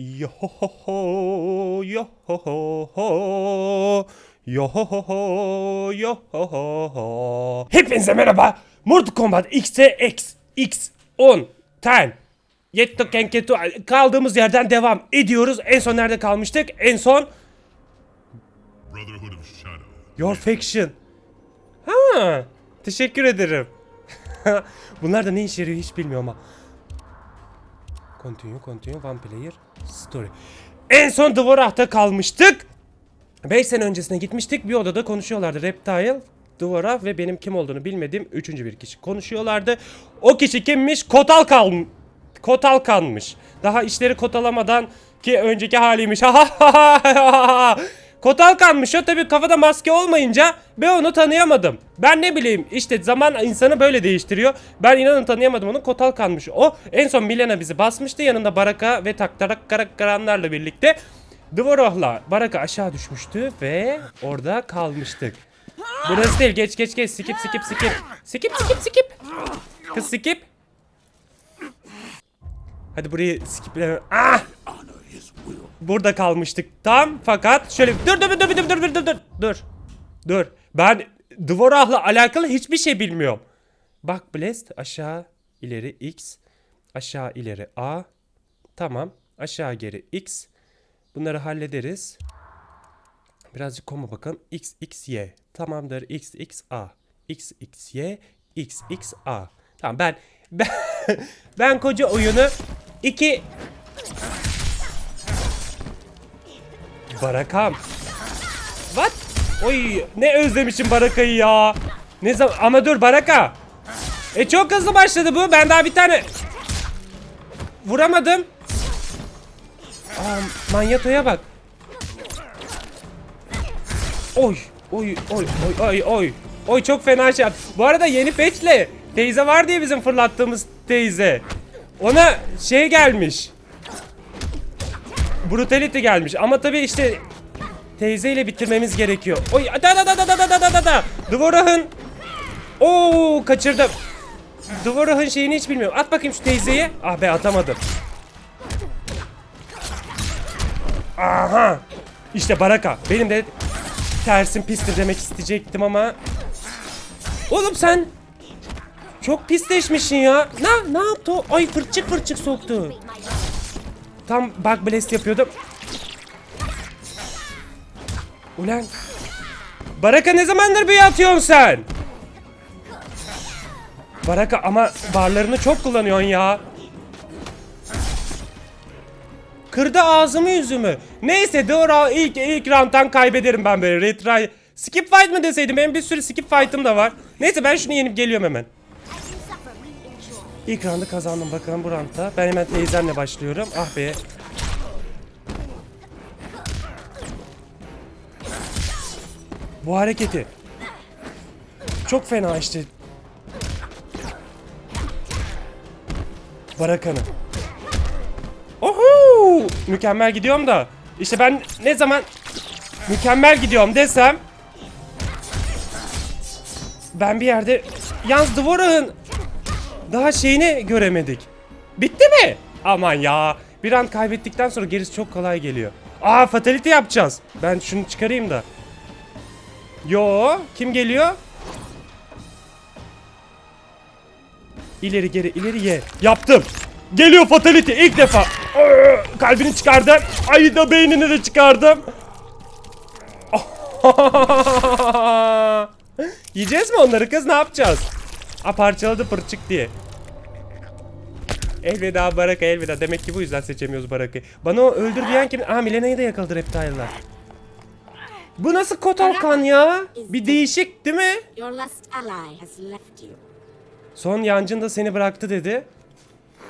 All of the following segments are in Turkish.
Yo ho ho ho, yo ho ho ho. Yo ho ho ho, yo ho ho ho. Hepinize merhaba. Mortal Kombat X'e X, X, 10, 10. Yetto Kenketu kaldığımız yerden devam ediyoruz. En son nerede kalmıştık? En son Brotherhood of Shadow. Your Faction. Ha, teşekkür ederim. Bunlar da ne işe yarıyor hiç bilmiyorum ama. Continue, continue, one player, story. En son Dvorah'ta kalmıştık. 5 sene öncesine gitmiştik. Bir odada konuşuyorlardı. Reptile, Dvorah ve benim kim olduğunu bilmediğim üçüncü bir kişi konuşuyorlardı. O kişi kimmiş? Kotal kalm Kotal kanmış. Daha işleri kotalamadan ki önceki haliymiş. Kotal kanmış o tabii kafada maske olmayınca ben onu tanıyamadım. Ben ne bileyim işte zaman insanı böyle değiştiriyor. Ben inanın tanıyamadım onu Kotal kanmış. O en son Milena bizi basmıştı yanında Baraka ve Taktarak Karanlarla birlikte. Dvorov'la Baraka aşağı düşmüştü ve orada kalmıştık. Burası değil geç geç geç skip skip skip. Skip skip skip. Kız skip. Hadi burayı skiple. Ah! Burada kalmıştık tam fakat şöyle dur dur dur dur dur dur dur dur dur. Dur. Ben Dvorah'la alakalı hiçbir şey bilmiyorum. Bak Blast aşağı ileri X aşağı ileri A. Tamam. Aşağı geri X. Bunları hallederiz. Birazcık koma bakalım. X X Y. Tamamdır. X X A. X X Y. X X A. Tamam ben ben, ben koca oyunu iki Barakam. What? Oy ne özlemişim Baraka'yı ya. Ne zaman ama dur Baraka. E çok hızlı başladı bu. Ben daha bir tane vuramadım. Aa, manyatoya bak. Oy, oy, oy, oy, oy, oy. Oy çok fena şey. Bu arada yeni patchle teyze var diye bizim fırlattığımız teyze. Ona şey gelmiş. Brutality gelmiş ama tabii işte teyzeyle bitirmemiz gerekiyor. Oy da da da da da da da da da. Dvorah'ın Oo kaçırdım. Dvorah'ın şeyini hiç bilmiyorum. At bakayım şu teyzeyi. Ah be atamadım. Aha. İşte Baraka. Benim de tersim pistir demek isteyecektim ama. Oğlum sen çok pisleşmişsin ya. Ne ne yaptı? Ay fırçık fırçık soktu. Tam bug blast yapıyordum. Ulan. Baraka ne zamandır büyü atıyorsun sen? Baraka ama barlarını çok kullanıyorsun ya. Kırdı ağzımı yüzümü. Neyse doğru ilk ilk round'dan kaybederim ben böyle retry. Skip fight mı deseydim benim bir sürü skip fight'ım da var. Neyse ben şunu yenip geliyorum hemen. İlk roundu kazandım bakalım bu roundda. Ben hemen teyzemle başlıyorum. Ah be. Bu hareketi. Çok fena işte. Barakan'ı. Ohu! Mükemmel gidiyorum da. İşte ben ne zaman mükemmel gidiyorum desem ben bir yerde yalnız Dvorah'ın daha şeyini göremedik. Bitti mi? Aman ya. Bir an kaybettikten sonra gerisi çok kolay geliyor. Aa fatality yapacağız. Ben şunu çıkarayım da. Yo, kim geliyor? İleri geri ileri ye. Yaptım. Geliyor fatality ilk defa. Kalbini çıkardım. Ay da beynini de çıkardım. Yiyeceğiz mi onları kız ne yapacağız? A parçaladı pırçık diye. Elveda Baraka elveda. Demek ki bu yüzden seçemiyoruz Baraka'yı. Bana o öldür diyen kim? Aa Milena'yı da yakaladı reptile'lar. Bu nasıl Kotalkan ya? Bir değişik değil mi? Son yancın da seni bıraktı dedi.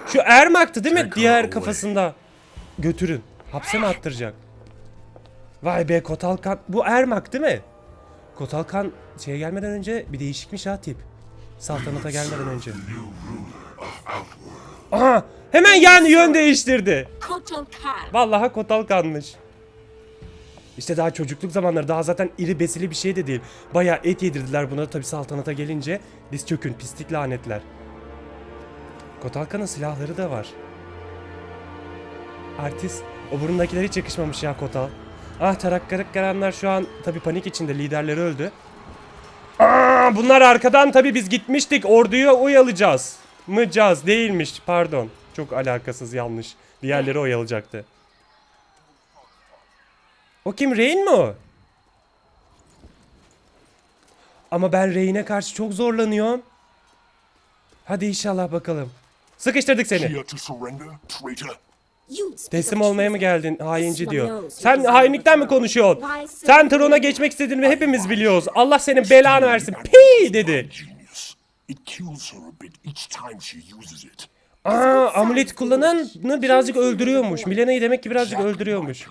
Şu Ermak'tı değil mi? Diğer kafasında. Götürün. Hapse mi attıracak? Vay be Kotalkan. Bu Ermak değil mi? Kotalkan şeye gelmeden önce bir değişikmiş ha tip. Saltanata gelmeden önce. Aha! Hemen yan yön değiştirdi. Kotal. Vallahi Kotalkan'mış. İşte daha çocukluk zamanları daha zaten iri besili bir şey de değil. Bayağı et yedirdiler buna tabi saltanata gelince. Biz çökün pislik lanetler. Kotalkan'ın silahları da var. Artist. O burundakiler hiç yakışmamış ya Kotal. Ah tarakkarık gelenler şu an tabi panik içinde liderleri öldü. Aa, bunlar arkadan tabi biz gitmiştik orduyu oyalayacağız. Mıcaz değilmiş pardon. Çok alakasız yanlış. Diğerleri oyalayacaktı. O kim Rain mi o? Ama ben Rain'e karşı çok zorlanıyorum. Hadi inşallah bakalım. Sıkıştırdık seni. Teslim olmaya mı geldin hainci diyor. Sen hainlikten mi konuşuyorsun? Sen trona geçmek istediğini hepimiz biliyoruz. Allah senin belanı versin. Pi dedi. Aa amulet kullananı birazcık öldürüyormuş. Milena'yı demek ki birazcık öldürüyormuş.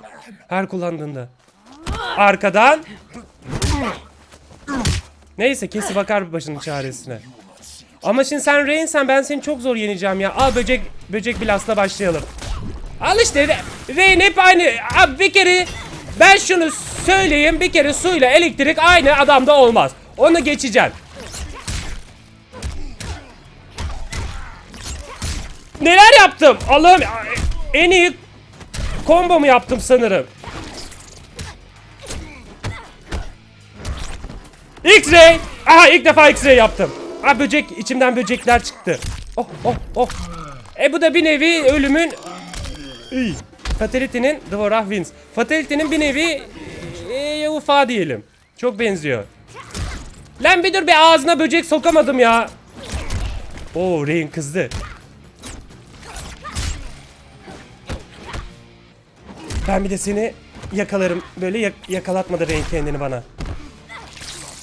Her kullandığında. Arkadan. Neyse kesi bakar başının çaresine. Ama şimdi sen Rain'sen ben seni çok zor yeneceğim ya. Al böcek böcek bilasla başlayalım. Al işte Re- hep aynı. Abi bir kere ben şunu söyleyeyim bir kere suyla elektrik aynı adamda olmaz. Onu geçeceksin. Neler yaptım? Allah'ım en iyi combo mu yaptım sanırım. X-ray. Aha ilk defa X-ray yaptım. Aa böcek içimden böcekler çıktı. Oh oh oh. E bu da bir nevi ölümün İyi. Fatality'nin Dvorah wins. Fatality'nin bir nevi e, ufa diyelim. Çok benziyor. Lan bir dur be ağzına böcek sokamadım ya. Oo Rain kızdı. Ben bir de seni yakalarım. Böyle yak- yakalatmadı Rain kendini bana.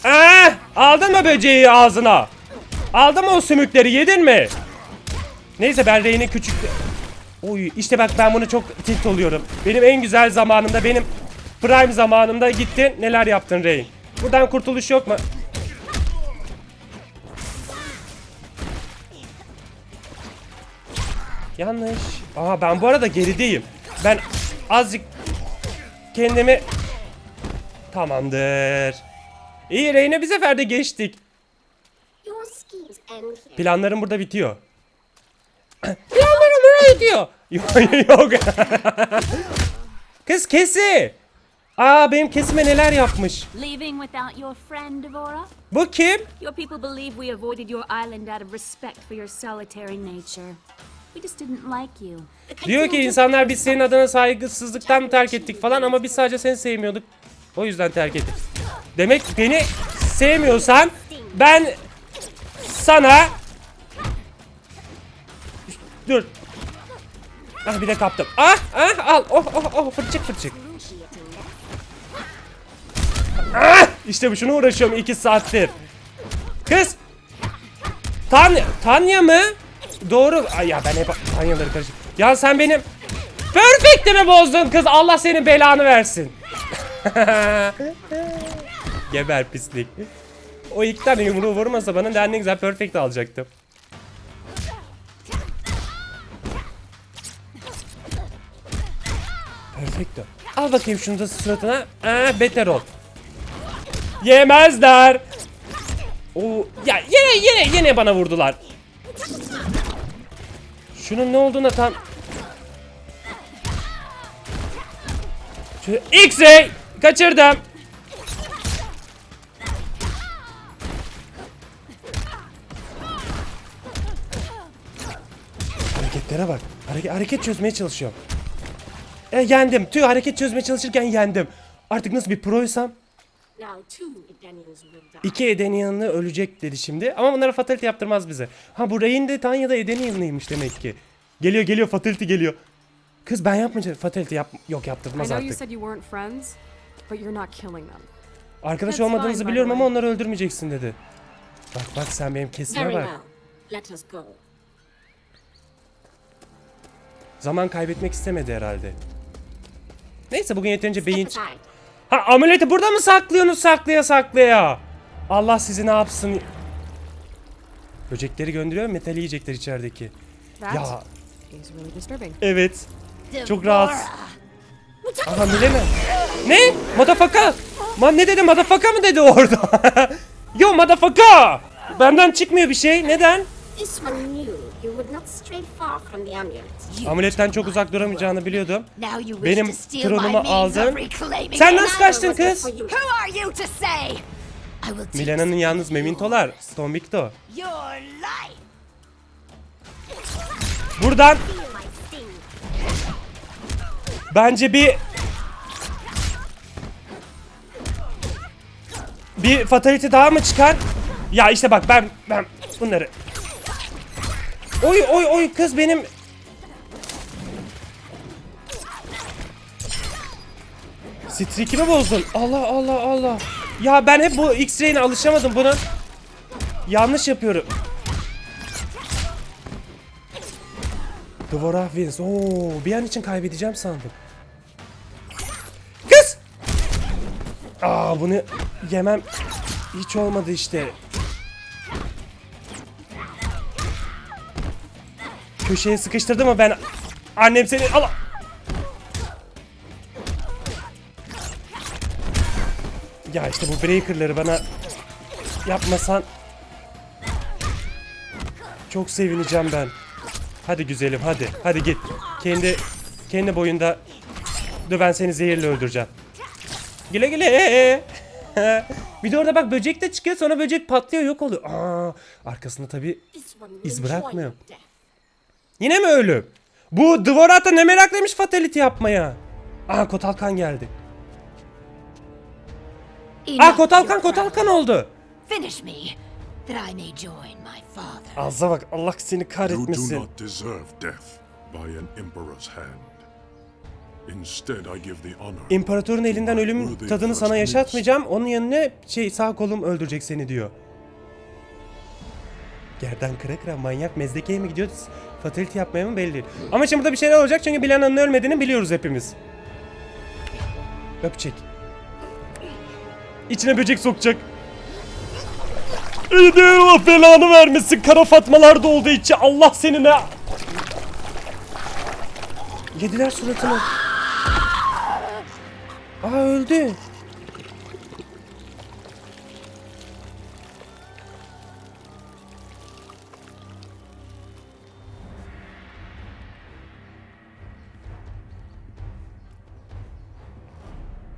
Aa, aldın mı böceği ağzına? Aldın mı o sümükleri yedin mi? Neyse ben Rain'in küçük... Oy işte bak ben bunu çok tilt oluyorum. Benim en güzel zamanımda benim prime zamanımda gittin neler yaptın Rain. Buradan kurtuluş yok mu? Yanlış. Aa ben bu arada gerideyim. Ben azıcık kendimi Tamamdır. İyi Reyne bir seferde geçtik. Planlarım burada bitiyor. Bitiyor. Yok yok. Kız kesi. Aa benim kesime neler yapmış. Leaving without your friend, Devora? Bu kim? Your people believe we avoided your island out of respect for your solitary nature. We just didn't like you. Diyor ki insanlar biz senin adına saygısızlıktan mı terk ettik falan ama biz sadece seni sevmiyorduk. O yüzden terk ettik. Demek beni sevmiyorsan ben sana Dur. Ah bir de kaptım. Ah ah al. Oh oh oh fırçık fırçık. Ah işte bu şunu uğraşıyorum iki saattir. Kız. Tan Tanya mı? Doğru. Ay ya ben hep Tanyaları karışık. Ya sen benim Perfect'imi bozdun kız. Allah senin belanı versin. Geber pislik. O iki tane yumruğu vurmasa bana ne güzel perfect alacaktım. Perfecto. Al bakayım şunu da suratına. Aa, beter ol. Yemezler. Oo, ya yine yine yine bana vurdular. Şunun ne olduğuna tam... X-ray! Kaçırdım. Hareketlere bak. Hareket, hareket çözmeye çalışıyorum. E, yendim. Tüh hareket çözmeye çalışırken yendim. Artık nasıl bir proysam. İki Edenian'lı ölecek dedi şimdi. Ama bunlara fatality yaptırmaz bize. Ha bu Rain de Tanya da Edenian'lıymış demek ki. Geliyor geliyor fatality geliyor. Kız ben yapmayacağım. Fatality yap yok yaptırmaz artık. Arkadaş olmadığınızı biliyorum ama onları öldürmeyeceksin dedi. Bak bak sen benim kesime bak. Zaman kaybetmek istemedi herhalde. Neyse bugün yeterince beyin... Ha amuleti burada mı saklıyorsunuz saklaya saklaya? Allah sizi ne yapsın? Böcekleri gönderiyor metali yiyecekler içerideki. Ya. Evet. Çok rahatsız. Aha Milena. Ne? Madafaka. Man ne dedi? Madafaka mı dedi orada? Yo madafaka. Benden çıkmıyor bir şey. Neden? Amuletten çok uzak duramayacağını biliyordum. Benim tronumu aldın. Sen nasıl kaçtın kız? Milena'nın yalnız memintolar. Your life. Buradan bence bir bir fatality daha mı çıkar? Ya işte bak ben ben bunları Oy oy oy kız benim Streak'imi bozdun. Allah Allah Allah. Ya ben hep bu X-Ray'ine alışamadım bunun. Yanlış yapıyorum. Dvorah wins. Oo, bir an için kaybedeceğim sandım. Kız! Aa bunu yemem hiç olmadı işte. Köşeye sıkıştırdı mı ben? Annem seni Allah. Ya işte bu breakerları bana yapmasan çok sevineceğim ben. Hadi güzelim hadi. Hadi git. Kendi kendi boyunda Dur seni zehirle öldüreceğim. Güle güle. bir de orada bak böcek de çıkıyor sonra böcek patlıyor yok oluyor. Aa, arkasında tabi İz bırakmıyor. Yine mi ölüm? Bu Dvorat da ne meraklıymış fatality yapmaya. Aa Kotalkan geldi. Aa Enough, Kotalkan Kotalkan oldu. Finish me, that I may join my father. Ağza bak Allah seni You do kahretmesin. not deserve death by an emperor's hand. Instead, I give the honor. İmparatorun elinden ölüm tadını sana yaşatmayacağım. Onun yerine şey sağ kolum öldürecek seni diyor. Gerden kıra kıra manyak mezdekeye mi gidiyor? Fatality yapmaya mı belli değil. Ama şimdi burada bir şeyler olacak çünkü Bilana'nın ölmediğini biliyoruz hepimiz. Öpecek. İçine böcek sokacak. Değil Allah belanı vermesin. Kara fatmalar doldu içi. Allah seni ne... Yediler suratını. Aa öldü.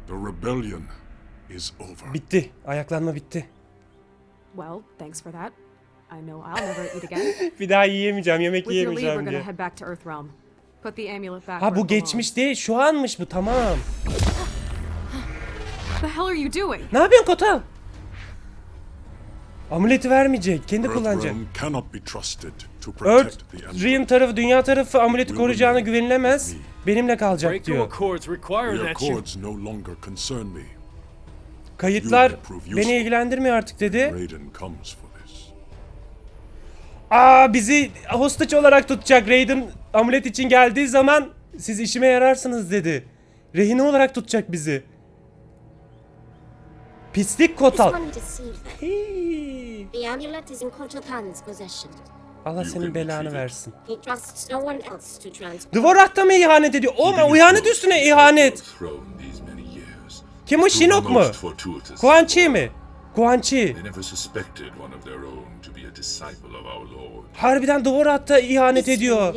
The rebellion is over. Bitti. Ayaklanma bitti. Well, thanks for that. I know I'll never eat again. Bir daha yiyemeyeceğim, yemek With your leave, yiyemeyeceğim diye. head back to Earthrealm. Put the amulet back. Ha bu geçmiş değil, şu anmış bu tamam. What the hell are you doing? Ne yapıyorsun Kotal? Amuleti vermeyecek, kendi kullanacak. Earth. Realm tarafı, dünya tarafı amuleti koruyacağına güvenilemez. me. Benimle kalacak diyor. Kayıtlar beni ilgilendirmiyor artık dedi. Aa bizi hostage olarak tutacak Raiden amulet için geldiği zaman siz işime yararsınız dedi. Rehine olarak tutacak bizi. Pislik Kotal. Allah senin belanı versin. Da mı ihanet ediyor? Oğlum ihanet üstüne ihanet. Kim o Shinnok mu? Quan Chi mi? Quan Chi. Harbiden Dvorak da ihanet ediyor.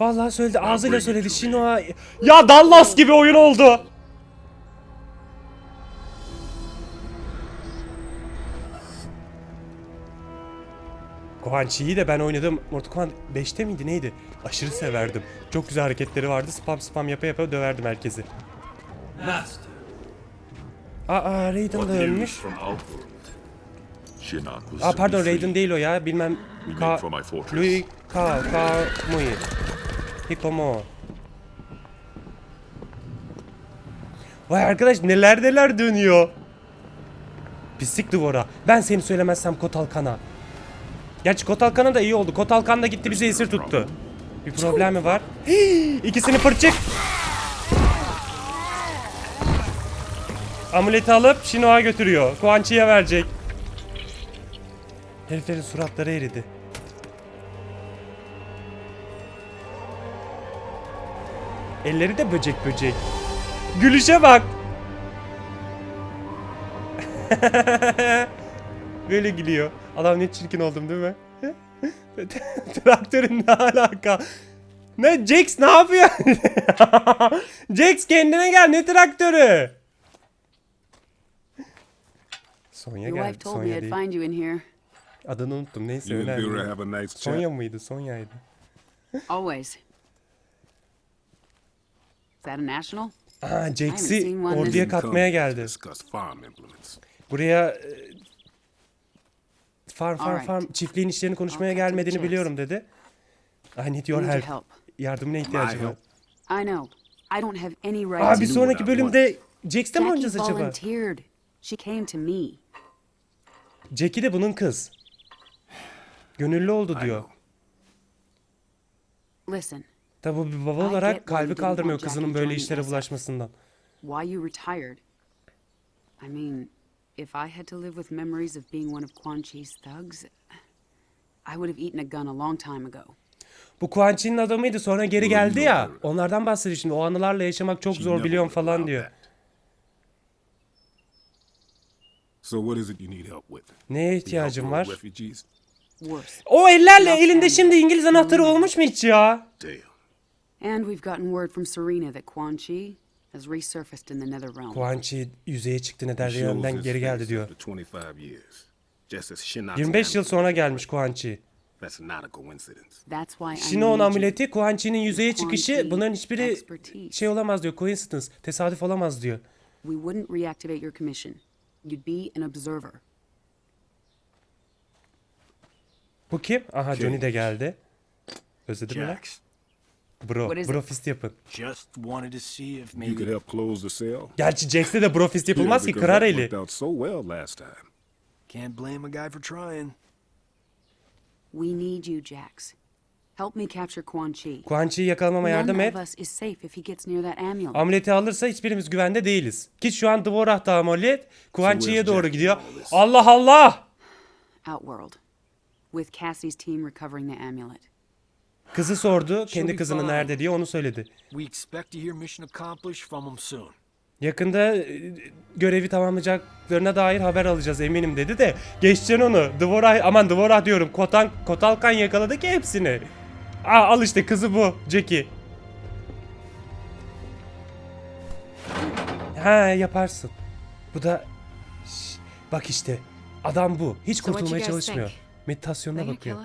Vallahi söyledi ağzıyla söyledi Shinoa. Ya Dallas gibi oyun oldu. Chi'yi de ben oynadım. Mortal Kombat 5'te miydi neydi? Aşırı severdim. Çok güzel hareketleri vardı. Spam spam yapa yapa döverdim herkesi. Master. Aa Raiden da ölmüş. Aa pardon. Raiden değil o ya. Bilmem Ka. Louis Ka Ka Mui. Hikomo. Vay arkadaş neler neler dönüyor. Pislik duvara. Ben seni söylemezsem Kotalkan'a. Gerçi Kotalkan'a da iyi oldu. Kotalkan da gitti bizi esir tuttu. Bir problem mi var? Hii, İkisini fırçık. Amuleti alıp Shinoa götürüyor. Chi'ye verecek. Heriflerin suratları eridi. Elleri de böcek böcek. Gülüşe bak. Böyle gülüyor. Adam ne çirkin oldum değil mi? Traktörün ne alaka? Ne Jax ne yapıyor? Jax kendine gel ne traktörü? Sonya geldi. Sonya değil. Adını unuttum. Neyse önemli. Sonya mıydı? Sonya'ydı. Always. Is that a national? Aa Jax'i orduya katmaya geldi. Buraya e, farm farm Alright. farm çiftliğin işlerini konuşmaya gelmediğini biliyorum dedi. I need your help. Yardımına ihtiyacım var. I know. I don't have any right bir sonraki bölümde Jax'te mi oynayacağız acaba? volunteered. She came to me. Jackie de bunun kız. Gönüllü oldu diyor. Listen, Tabi bu bir baba olarak kalbi kaldırmıyor kızının böyle işlere bulaşmasından. why you retired. I mean, if I had to live with memories of being one of Quan Chi's thugs, I would have eaten a gun a long time ago. Bu Quan Chi'nin adamıydı sonra geri geldi ya. Onlardan bahsediyor şimdi. O anılarla yaşamak çok zor biliyorum falan diyor. So what is it you need help with? Neye of var? Refugees? O ellerle elinde şimdi İngiliz anahtarı olmuş mu hiç ya? Damn. And we've gotten word from Serena that Quan Chi has resurfaced in the Nether Realm. Quan Chi yüzeye çıktı He shows Netherrealm'den his geri geldi diyor. after 25 years. Just as Shinnok's 25 yıl sonra gelmiş Quan Chi. That's not a coincidence. That's why I Shinon need you. amuleti Quan Chi'nin yüzeye çıkışı bunların hiçbiri şey olamaz diyor. Coincidence. Tesadüf olamaz diyor. We wouldn't reactivate your commission. You'd be an observer. Bu kim? Aha Johnny de geldi. Özledin mi lan? Bro. What is Bro it? fist yapın. just wanted to see if You maybe could help close the cell. Gerçi Jax'te de bro fist yapılmaz ki because kırar that eli. worked out so well last time. can't blame a guy for trying. We need you, Jax. Help me capture Quan Chi. Quan Chi'yi yakalamama yardım None et. of us is safe if he gets near that amulet. Amuleti alırsa hiçbirimiz güvende değiliz. Ki şu an Dvorah'ta amulet Quan So Chi'ye doğru gidiyor. Allah Allah! Outworld. With Cassie's team recovering the amulet. Kızı sordu kendi fine. nerede diye onu söyledi. Yakında e, görevi tamamlayacaklarına dair haber alacağız eminim dedi de geçeceksin onu. Dvorah aman Dvorah diyorum. Kotan Kotalkan yakaladı ki hepsini. Aa, al işte kızı bu Jackie. Ha yaparsın. Bu da Şş, bak işte adam bu. Hiç kurtulmaya çalışmıyor. Meditasyonuna bakıyor.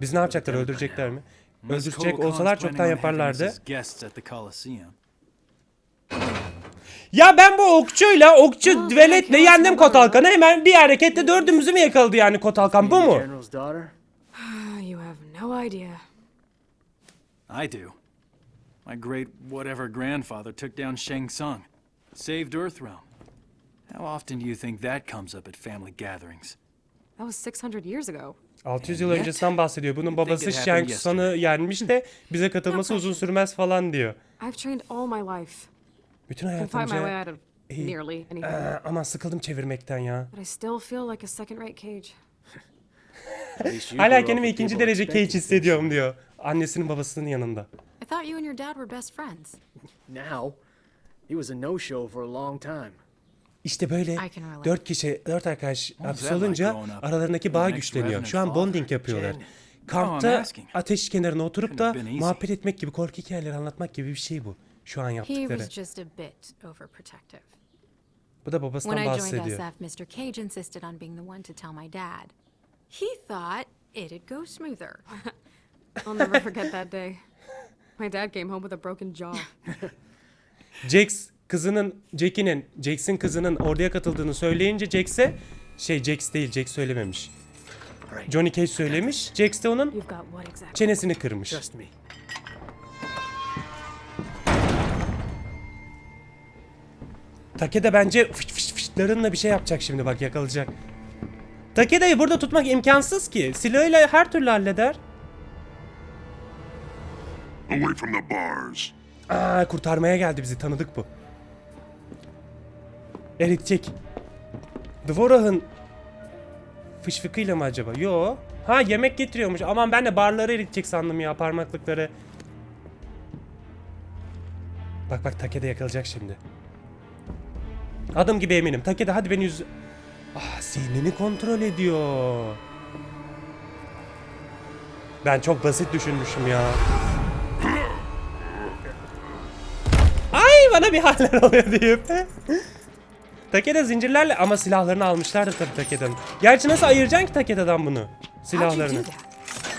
Biz ne yapacaklar? Öldürecekler mi? Öldürecek olsalar çoktan yaparlardı. Ya ben bu okçuyla, okçu düveletle belki yendim Kotalkan'ı. Hemen bir harekette dördümüzü mü yakaladı yani Kotalkan? Bu mu? General's daughter? You have no idea. I do. My great whatever grandfather took down Shang Tsung, saved Earthrealm. How often do you think that comes up at family gatherings? That was 600 years ago. 600 yıl öncesinden bahsediyor. Bunun babası Shang Tsung'u yenmiş de bize katılması uzun sürmez falan diyor. I've trained all my life. Bütün hayatımca... nearly anything. Aa, aman sıkıldım çevirmekten ya. But I still feel like a second-rate cage. At least you Hala kendimi ikinci derece cage hissediyorum diyor. Annesinin babasının yanında. I thought you and your dad were best friends. Now, he was a no-show for a long time. İşte böyle dört kişi, dört arkadaş hapis olunca aralarındaki bağ güçleniyor. Şu an bonding yapıyorlar. Kampta ateş kenarına oturup da muhabbet etmek gibi korku hikayeleri anlatmak gibi bir şey bu. Şu an yaptıkları. Bu da babasından When I joined bahsediyor. Mr. Cage insisted on being the one to tell my dad. He thought it'd go smoother. I'll never forget that day. My dad came home with a broken jaw. Jax kızının, Jackie'nin, Jax'in kızının orduya katıldığını söyleyince Jax'e şey Jax değil, Jax söylememiş. Johnny Cage söylemiş. Jax de onun çenesini kırmış. Takeda bence fış fış fışlarınla bir şey yapacak şimdi bak yakalayacak. Takeda'yı burada tutmak imkansız ki. Silahıyla her türlü halleder. Away from the bars. Aa kurtarmaya geldi bizi tanıdık bu. Eritecek. Dvorah'ın fışfıkıyla mı acaba? Yo. Ha yemek getiriyormuş. Aman ben de barları eritecek sandım ya parmaklıkları. Bak bak Takeda yakalayacak şimdi. Adım gibi eminim. Takeda hadi beni yüz... Ah zihnini kontrol ediyor. Ben çok basit düşünmüşüm ya. Ay bana bir haller oluyor deyip. Takeda zincirlerle ama silahlarını almışlardı tabii Takeda'nın. Gerçi nasıl ayıracaksın ki Takeda'dan bunu? Silahlarını.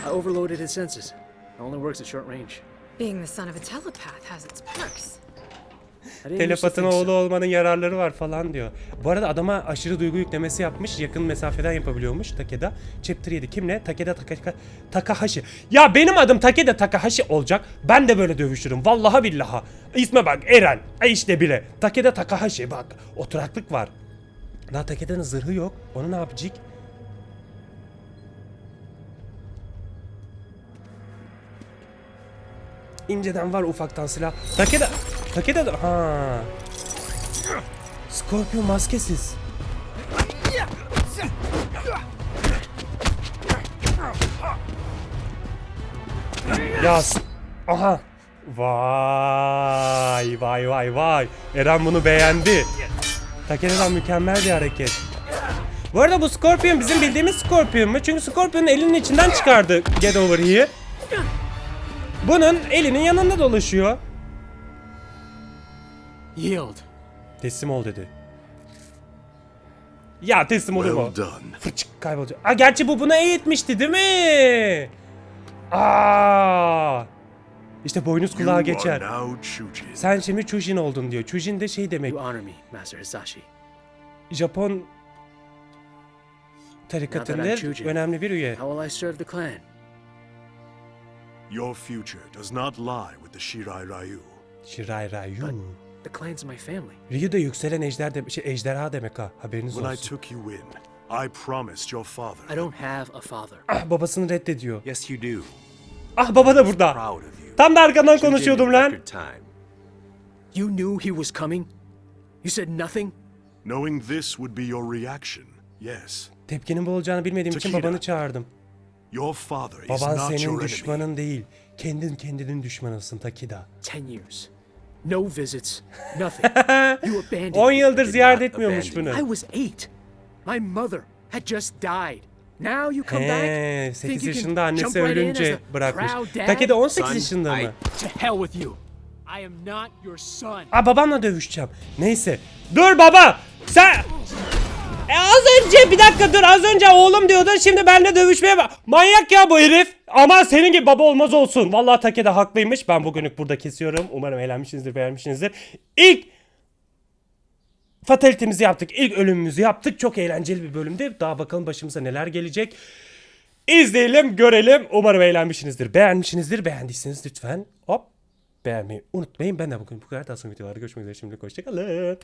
I overloaded his senses. It only works at short range. Being the son of a telepath has its perks. Telepatın oğlu olmanın yararları var falan diyor. Bu arada adama aşırı duygu yüklemesi yapmış. Yakın mesafeden yapabiliyormuş Takeda. Chapter 7 kimle? Takeda Taka, Takahashi. Ya benim adım Takeda Takahashi olacak. Ben de böyle dövüşürüm. Vallahi billaha. İsme bak Eren. Ay işte bile. Takeda Takahashi bak. Oturaklık var. Daha Takeda'nın zırhı yok. Onu ne yapacak? İnceden var ufaktan silah. Takeda... Takeda da... Ha. Scorpion maskesiz. Ya s- Aha. Vay vay vay vay. Eren bunu beğendi. Takeda'dan mükemmel bir hareket. Bu arada bu Scorpion bizim bildiğimiz Scorpion mu? Çünkü Scorpion'un elinin içinden çıkardı Get Over Here. Bunun elinin yanında dolaşıyor. Yield. Teslim ol dedi. Ya teslim olur mu? Well done. Fırçık kaybolacak. Aa gerçi bu buna eğitmişti değil mi? Aa. İşte boynuz You kulağa are geçer. now Chujin. Sen şimdi Chujin oldun diyor. Chujin de şey demek. Japon tarikatında önemli bir üye. How will I serve the clan? Your future does not lie with the Shirai Ryu. Shirai Ryu. The clan's my family. Ryu da yükselen ejder de, şey, ejderha demek ha. Haberiniz When I olsun. took you in, I promised your father. I don't have a father. Ah babasını reddediyor. Yes, you do. Ah baba da burada. Proud of you. Tam da arkandan konuşuyordum in lan. record time. You knew he was coming? You said nothing? Knowing this would be your reaction, yes. Tepkinin bu olacağını bilmediğim için babanı çağırdım. Your father is Baban not senin your enemy. düşmanın değil. Kendin kendinin düşmanısın Takida. Ten years. No visits. Nothing. you abandoned 10 me. yıldır ziyaret etmiyormuş bunu. I was eight. My mother had just died. Now you come He, back? 8 think you can yaşında annesi jump right in ölünce as a bırakmış. proud dad? Takeda 18 Son, yaşında I- mı? To hell with you. I am not your son. Aa babamla dövüşeceğim. Neyse. Dur baba. Sen... E, az önce bir dakika dur az önce oğlum diyordun şimdi benimle dövüşmeye bak. Manyak ya bu herif. Ama senin gibi baba olmaz olsun. Vallahi Takeda haklıymış. Ben bugünlük burada kesiyorum. Umarım eğlenmişsinizdir beğenmişsinizdir. İlk fatalitemizi yaptık. İlk ölümümüzü yaptık. Çok eğlenceli bir bölümdü. Daha bakalım başımıza neler gelecek. İzleyelim, görelim. Umarım eğlenmişsinizdir. Beğenmişsinizdir. Beğendiyseniz lütfen hop beğenmeyi unutmayın. Ben de bugün bu kadar. Daha sonra videolarda görüşmek üzere. Şimdilik hoşçakalın.